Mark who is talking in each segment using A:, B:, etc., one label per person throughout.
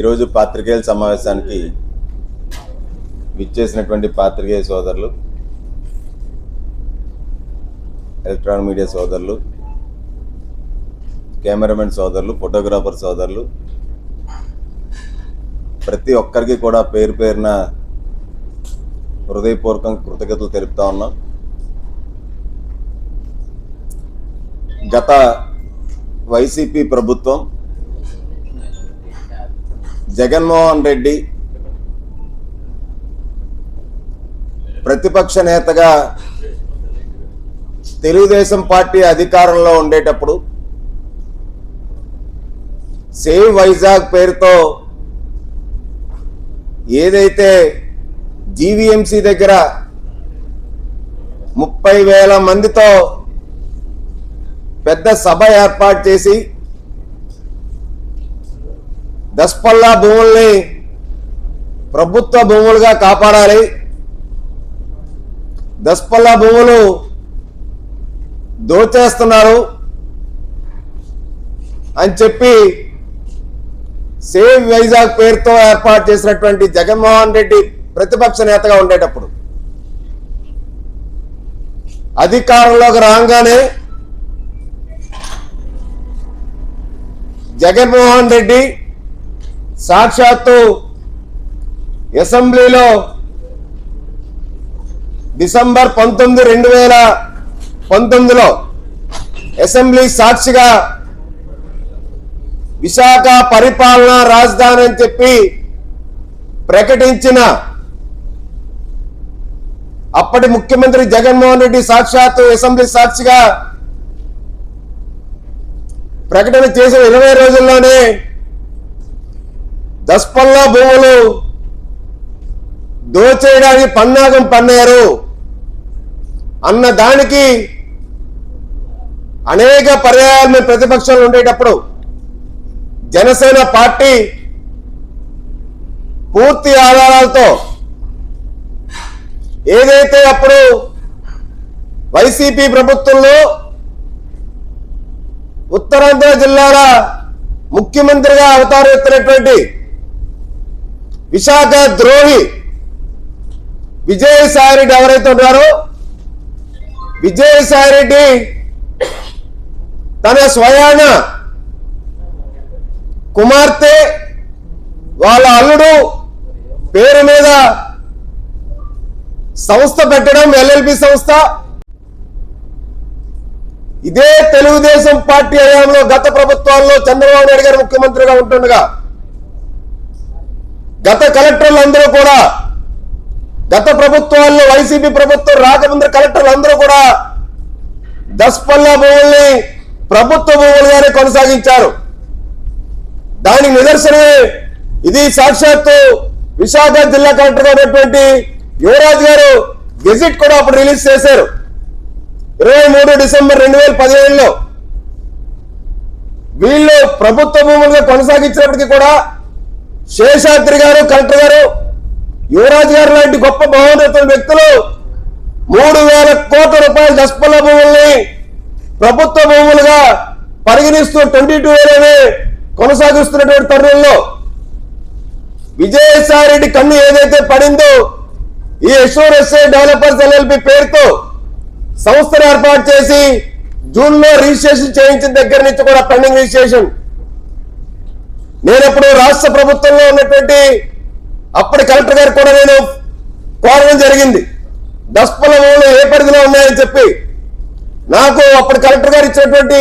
A: ఈరోజు పాత్రికేయుల సమావేశానికి విచ్చేసినటువంటి పాత్రికేయ సోదరులు ఎలక్ట్రానిక్ మీడియా సోదరులు కెమెరామెన్ సోదరులు ఫోటోగ్రాఫర్ సోదరులు ప్రతి ఒక్కరికి కూడా పేరు పేరున హృదయపూర్వకం కృతజ్ఞతలు తెలుపుతా ఉన్నాం. గత వైసీపీ ప్రభుత్వం జగన్మోహన్ రెడ్డి ప్రతిపక్ష నేతగా తెలుగుదేశం పార్టీ అధికారంలో ఉండేటప్పుడు సేవ్ వైజాగ్ పేరుతో ఏదైతే జీవీఎంసీ దగ్గర ముప్పై వేల మందితో పెద్ద సభ ఏర్పాటు చేసి దస్పల్లా భూముల్ని ప్రభుత్వ భూములుగా కాపాడాలి. దస్పల్లా భూములు దోచేస్తున్నారు అని చెప్పి సేవ్ వైజాగ్ పేరుతో ఏర్పాటు చేసినటువంటి జగన్మోహన్ రెడ్డి ప్రతిపక్ష నేతగా ఉండేటప్పుడు అధికారంలోకి రాగానే జగన్మోహన్ రెడ్డి సాక్షాత్తు అసెంబ్లీలో డిసెంబర్ పంతొమ్మిది రెండు వేల పంతొమ్మిదిలో అసెంబ్లీ సాక్షిగా విశాఖ పరిపాలనా రాజధాని అని చెప్పి ప్రకటించిన అప్పటి ముఖ్యమంత్రి జగన్మోహన్ రెడ్డి సాక్షాత్తు అసెంబ్లీ సాక్షిగా ప్రకటన చేసిన ఇరవై రోజుల్లోనే దస్పల్లా భూములు దోచేయడానికి పన్నాగం పన్నారు అన్న దానికి అనేక పర్యాయాలు మేము ప్రతిపక్షంలో ఉండేటప్పుడు జనసేన పార్టీ పూర్తి ఆధారాలతో ఏదైతే అప్పుడు వైసీపీ ప్రభుత్వంలో ఉత్తరాంధ్ర జిల్లాల ముఖ్యమంత్రిగా అవతారం ఎత్తినటువంటి విశాఖ ద్రోహి విజయసాయిరెడ్డి ఎవరైతే ఉన్నారో విజయసాయిరెడ్డి తన స్వయాన కుమార్తె వాళ్ళ అల్లుడు పేరు మీద సంస్థ పెట్టడం ఎల్ఎల్బి సంస్థ. ఇదే తెలుగుదేశం పార్టీ హయాంలో గత ప్రభుత్వాల్లో చంద్రబాబు నాయుడు గారు ముఖ్యమంత్రిగా ఉంటుండగా గత కలెక్టర్లు అందరూ కూడా గత ప్రభుత్వాల్లో వైసీపీ ప్రభుత్వం రాకముందు కలెక్టర్లు అందరూ కూడా దస్పల్లా భూముల్ని ప్రభుత్వ భూములుగానే కొనసాగించారు. దానికి నిదర్శనమే ఇది సాక్షాత్తు విశాఖ జిల్లా కలెక్టర్ ఉన్నటువంటి యువరాజ్ గారు గెజిట్ కూడా అప్పుడు రిలీజ్ చేశారు. ఇరవై మూడు డిసెంబర్ రెండు వేల పదిహేడులో. వీళ్ళు ప్రభుత్వ భూములుగా కొనసాగించినప్పటికీ కూడా శేషాద్రి గారు కలెక్టర్ గారు యువరాజ్ గారు లాంటి గొప్ప మహోన్నతుల వ్యక్తులు మూడు వేల కోట్ల రూపాయల దస్పల్ల భూముల్ని ప్రభుత్వ భూములుగా పరిగణిస్తూ ట్వంటీ టూ ఏలోనే కొనసాగిస్తున్నటువంటి తరుణంలో విజయసాయిరెడ్డి కన్ను ఏదైతే పడిందో ఈ యశ్వర్ డెవలపర్స్ ఎల్ఎల్పి పేరుతో సంస్థను ఏర్పాటు చేసి జూన్లో రిజిస్ట్రేషన్ చేయించిన దగ్గర నుంచి కూడా పెండింగ్ రిజిస్ట్రేషన్ నేను రాష్ట్ర ప్రభుత్వంలో ఉన్నటువంటి అప్పటి కలెక్టర్ గారు కూడా నేను కోరడం జరిగింది. దస్పల భూములు ఏ పరిధిలో ఉన్నాయని చెప్పి. నాకు అప్పుడు కలెక్టర్ గారు ఇచ్చినటువంటి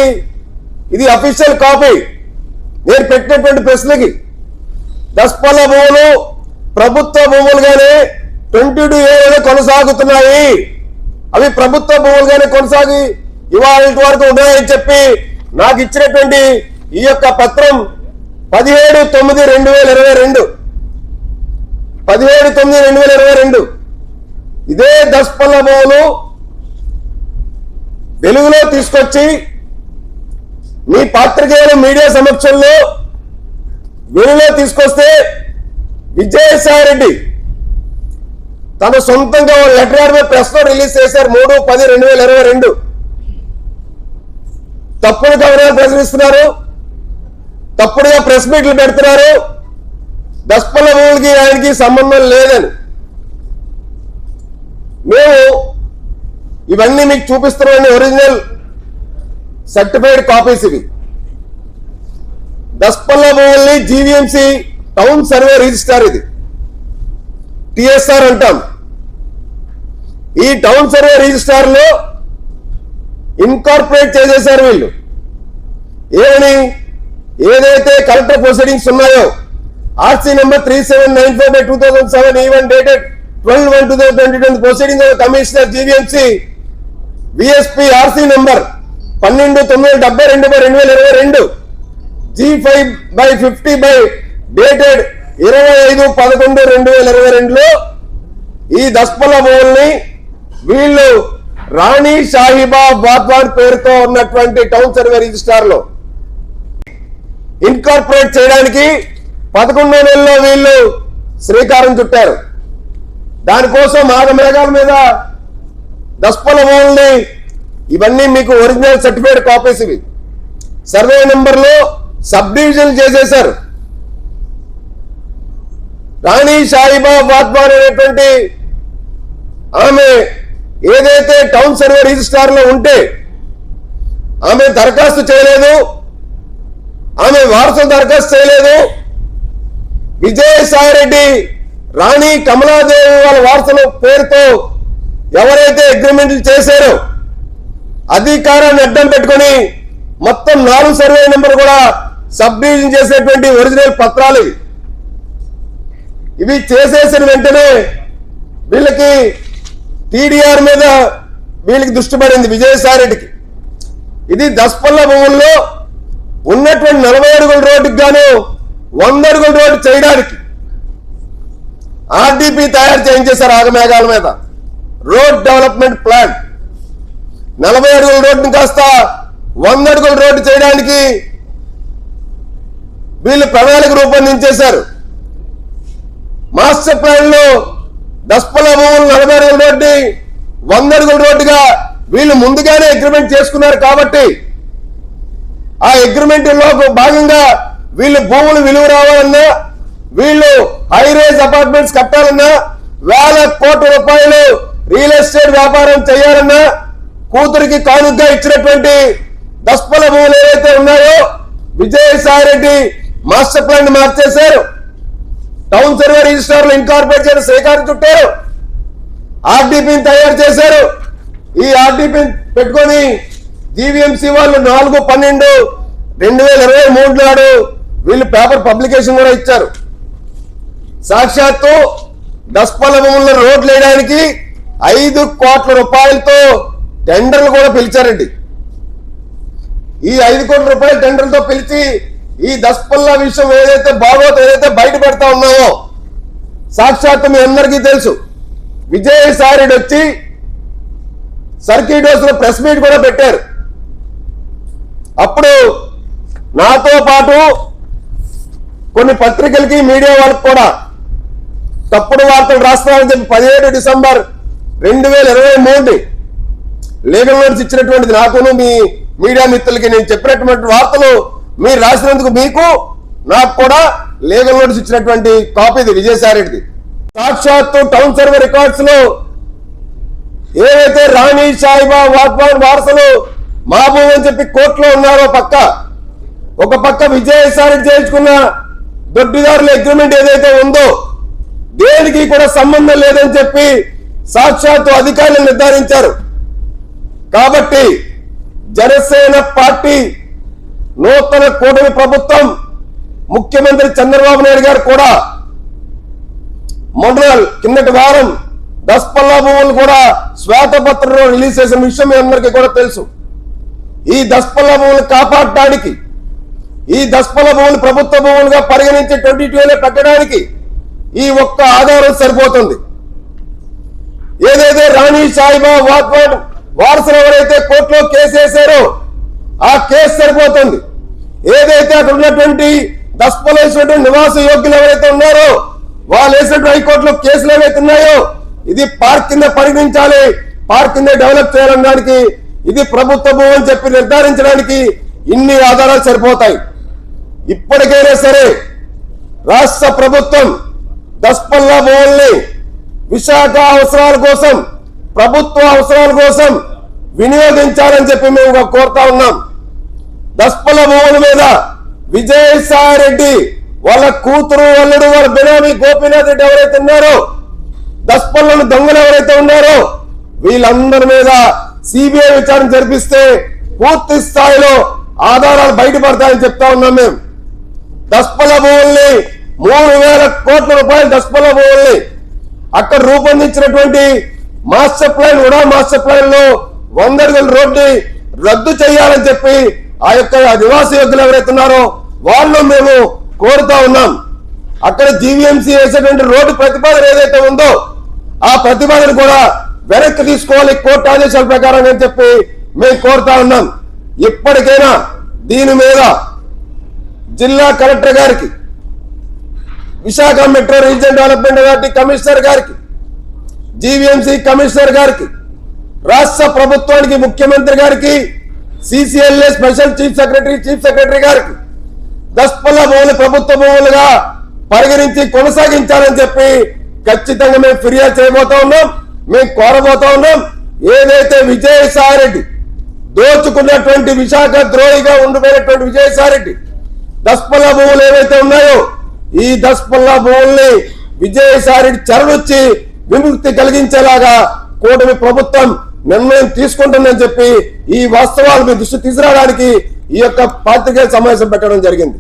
A: ఇది అఫీషియల్ కాపీ నేను పెట్టినటువంటి ప్రశ్నకి దస్పల భూములు ప్రభుత్వ భూములుగానే ట్వంటీ టూ ఏలో కొనసాగుతున్నాయి? అవి ప్రభుత్వ భూములుగానే కొనసాగి ఇవాళ వరకు ఉన్నాయని చెప్పి నాకు ఇచ్చినటువంటి ఈ యొక్క పత్రం పదిహేడు తొమ్మిది రెండు వేల ఇరవై రెండు. పదిహేడు తొమ్మిది రెండు వేల ఇరవై రెండు. ఇదే దస్పల్ల వెలుగులో తీసుకొచ్చి మీ పాత్రికేయులు మీడియా సమక్షంలో వెలుగులో తీసుకొస్తే విజయసాయి రెడ్డి తన సొంతంగా ఓ లెటర్ మీద ప్రెస్ రిలీజ్ చేశారు మూడు పది రెండు వేల ఇరవై రెండు. తప్పుడు కవరాలు ప్రచురిస్తున్నారు. తప్పుడుగా ప్రెస్ మీట్లు పెడుతున్నారు. దస్పల భూములకి ఆయనకి సంబంధం లేదని. మేము ఇవన్నీ మీకు చూపిస్తున్నామని ఒరిజినల్ సర్టిఫైడ్ కాపీస్ ఇవి. దస్పల్ల భూముల్ని జీవీఎంసీ టౌన్ సర్వే రిజిస్టార్ ఇది. టిఎస్ఆర్ అంటాం. ఈ టౌన్ సర్వే రిజిస్టార్లో ఇన్కార్పొరేట్ చేసేశారు వీళ్ళు. ఏమని? ఏదైతే కలెక్టర్ ప్రొసీడింగ్స్ ఉన్నాయో RC number three seven nine four by two thousand seven even dated twelve one two thousand twenty twenty proceeding commissioner GVMC VSP RC number పన్నెండు తొమ్మిది డెబ్బై రెండు బై రెండు వేల ఇరవై రెండు G five by fifty by dated ఇరవై ఐదు పదకొండు రెండు వేల ఇరవై రెండులో ఈ దస్పల భూముల్ని వీళ్ళు రాణి షాహిబా బాద్వాడ్ పేరుతో ఉన్నటువంటి టౌన్ సర్వే రిజిస్టార్లో ఇన్కార్పొరేట్ చేయడానికి పదకొండో నెలలో వీళ్ళు శ్రీకారం చుట్టారు. దానికోసం ఆగమేఘాల మీద దస్పల భూముల్ని ఇవన్నీ మీకు ఒరిజినల్ సర్టిఫైడ్ కాపీస్ ఇవి. సర్వే నెంబర్లో సబ్ డివిజన్ చేసేశారు. రాణి సాయిబా వాద్వాన్ అనేటువంటి ఆమె ఏదైతే టౌన్ సర్వే రిజిస్టార్లో ఉంటే ఆమె దరఖాస్తు చేయలేదు. ఆమె వారసు దరఖాస్తు చేయలేదు. విజయసాయిరెడ్డి రాణి కమలాదేవి వాళ్ళ వారసుల పేరుతో ఎవరైతే అగ్రిమెంట్లు చేశారో అధికారాన్ని అడ్డం పెట్టుకొని మొత్తం నాలుగు సర్వే నెంబర్ కూడా సబ్ డివిజన్ చేసేటువంటి ఒరిజినల్ పత్రాలు ఇవి. చేసేసిన వెంటనే వీళ్ళకి టీడీఆర్ మీద వీళ్ళకి దృష్టి పడింది విజయసాయిరెడ్డికి. ఇది దస్పల్ల భూముల్లో ఉన్నటువంటి నలభై అడుగుల రోడ్డుకి గాను వంద అడుగుల రోడ్డు చేయడానికి ఆర్డీపీ తయారు చేయించేశారు ఆగమేఘాల మీద. Road development plan. నలభై అడుగుల రోడ్డుని కాస్త వంద అడుగుల రోడ్డు చేయడానికి వీళ్ళు ప్రణాళిక రూపొందించేశారు. మాస్టర్ ప్లాన్లో దస్పల భూములు నలభై అడుగుల రోడ్డు వంద అడుగుల రోడ్డుగా వీళ్ళు ముందుగానే అగ్రిమెంట్ చేసుకున్నారు కాబట్టి ఆ అగ్రిమెంట్లో భాగంగా వీళ్ళు భూములు విలువ రావాలన్నా వీళ్ళు హైరేజ్ అపార్ట్మెంట్స్ కట్టాలన్నా వేల కోట్ల రూపాయలు రియల్ ఎస్టేట్ వ్యాపారం చేయాలన్నా కూతురికి కానుగ్గా ఇచ్చినటువంటి దస్పల భూములు ఏవైతే ఉన్నాయో విజయసాయి రెడ్డి మాస్టర్ ప్లాన్ మార్చేశారు. టౌన్ సర్వే రిజిస్టార్లో ఇన్కార్పొరేట్ చేసి శ్రీకారం చుట్టారు. ఆర్డీపీని తయారు చేశారు. ఈ ఆర్డీపీని పెట్టుకొని జీవీఎంసీ వాళ్ళు నాలుగు పన్నెండు రెండు వేల ఇరవై మూడు నాడు వీళ్ళు పేపర్ పబ్లికేషన్ కూడా ఇచ్చారు. సాక్షాత్తు దస్పల భూముల్లో రోడ్లు వేయడానికి ఐదు కోట్ల రూపాయలతో టెండర్లు కూడా పిలిచారండి. ఈ ఐదు కోట్ల రూపాయల టెండర్లతో పిలిచి ఈ దస్పల్ల విషయం ఏదైతే బాగోత ఏదైతే బయట పెడతా ఉన్నామో సాక్షాత్తు మీ అందరికీ తెలుసు. విజయసాయి రెడ్డి వచ్చి సర్కిట్ హౌస్లో ప్రెస్ మీట్ కూడా పెట్టారు. అప్పుడు నాతో పాటు కొన్ని పత్రికలకి మీడియా వాళ్ళకి కూడా తప్పుడు వార్తలు రాస్తున్నారని చెప్పి పదిహేడు డిసెంబర్ రెండు వేల ఇరవై మూడు లీగల్ నోటీస్ ఇచ్చినటువంటిది నాకును మీ మీడియా మిత్రులకి నేను చెప్పినటువంటి వార్తలు మీరు రాసినందుకు మీకు నాకు కూడా లీగల్ నోటీస్ ఇచ్చినటువంటి కాపీ ఇది విజయసాయిరెడ్డిది. సాక్షాత్తు టౌన్ సర్వే రికార్డ్స్లో ఏవైతే రాణి సాయిబా వాగ్వాన్ వారసులు మహబూబ్ అని చెప్పి కోర్టులో ఉన్నారో పక్క. ఒక పక్క విజయసారి చేయించుకున్న దొడ్డిదారుల అగ్రిమెంట్ ఏదైతే ఉందో దేనికి కూడా సంబంధం లేదని చెప్పి సాక్షాత్తు అధికారులు నిర్ధారించారు. కాబట్టి జనసేన పార్టీ నూతన కూటమి ప్రభుత్వం ముఖ్యమంత్రి చంద్రబాబు నాయుడు గారు కూడా మొన్న కిందటి వారం దస్పల్లా భూములు కూడా శ్వేతపత్రంలో రిలీజ్ చేసిన విషయం మీ అందరికీ కూడా తెలుసు. ఈ దస్పల్ల భూములు కాపాడటానికి ఈ దస్పల భూములు ప్రభుత్వ భూములుగా పరిగణించి ట్వంటీ టూలో పెట్టడానికి ఈ ఒక్క ఆధారం సరిపోతుంది. ఏదైతే రాణి సాయిబా వాగ్వాన్ వారసులు ఎవరైతే కోర్టులో కేసు వేశారో ఆ కేసు సరిపోతుంది. ఏదైతే అక్కడ ఉన్నటువంటి దస్పలు వేసినటువంటి నివాస యోగ్యులు ఎవరైతే ఉన్నారో వాళ్ళు వేసినటువంటి హైకోర్టులో కేసులు ఏవైతే ఉన్నాయో ఇది పార్క్ కింద పరిగణించాలి. పార్క్ కింద డెవలప్ చేయాలనడానికి ఇది ప్రభుత్వ అని చెప్పి నిర్ధారించడానికి ఇన్ని ఆధారాలు సరిపోతాయి. ఇప్పటికైనా సరే రాష్ట్ర ప్రభుత్వం దస్పల్లా భూముల్ని విశాఖ అవసరాల కోసం ప్రభుత్వ అవసరాల కోసం వినియోగించాలని చెప్పి మేము కోరుతా ఉన్నాం. దస్పల భవన్ మీద విజయసాయి రెడ్డి వాళ్ళ కూతురు అల్లుడు వాళ్ళ బినామీ గోపీనాథ్ రెడ్డి ఎవరైతే ఉన్నారో దస్పల్లను దొంగలు ఎవరైతే ఉన్నారో వీళ్ళందరి మీద సిబిఐ విచారణ జరిపిస్తే పూర్తి స్థాయిలో ఆధారాలు బయటపడతాయని చెప్తా ఉన్నాం మేము. దస్పల భూముల్ని మూడు వేల కోట్ల రూపాయలు దస్పల భూముల్ని అక్కడ రూపొందించినటువంటి మాస్టర్ ప్లాన్ ఉడా మాస్టర్ ప్లాన్లో వంద అడుగుల రోడ్ని రద్దు చేయాలని చెప్పి ఆ యొక్క నివాస యోగ్యులు ఎవరైతే ఉన్నారో వాళ్ళు మేము కోరుతా ఉన్నాం. అక్కడ జీవీఎంసీ వేసేటువంటి రోడ్డు ప్రతిపాదన ఏదైతే ఉందో ఆ ప్రతిపాదన కూడా వెనక్కి తీసుకోవాలి కోర్టు ఆదేశాల ప్రకారం అని చెప్పి మేము కోరుతా ఉన్నాం. ఇప్పటికైనా దీని మీద జిల్లా కలెక్టర్ గారికి Visakha metro region development authority commissioner గారికి జీవీఎంసీ కమిషనర్ గారికి రాష్ట్ర ప్రభుత్వానికి ముఖ్యమంత్రి గారికి CCLA special chief secretary chief secretary గారికి దస్పల్ల భూములు ప్రభుత్వ భూములుగా పరిగణించి కొనసాగించాలని చెప్పి ఖచ్చితంగా మేము ఫిర్యాదు చేయబోతా ఉన్నాం. మేము కోరబోతా ఉన్నాం ఏదైతే విజయసాయి రెడ్డి దోచుకున్నటువంటి విశాఖ ద్రోహిగా ఉండిపోయినటువంటి విజయసాయి రెడ్డి దస్పల్ల భూములు ఏవైతే ఉన్నాయో ఈ దస్పల్ల భూముల్ని విజయసాయి రెడ్డి చెరలొచ్చి విముక్తి కలిగించేలాగా కూటమి ప్రభుత్వం నిర్ణయం తీసుకుంటుందని చెప్పి ఈ వాస్తవాలు మీ దృష్టి తీసుకురావడానికి ఈ యొక్క పాత్రికేయ సమావేశం పెట్టడం జరిగింది.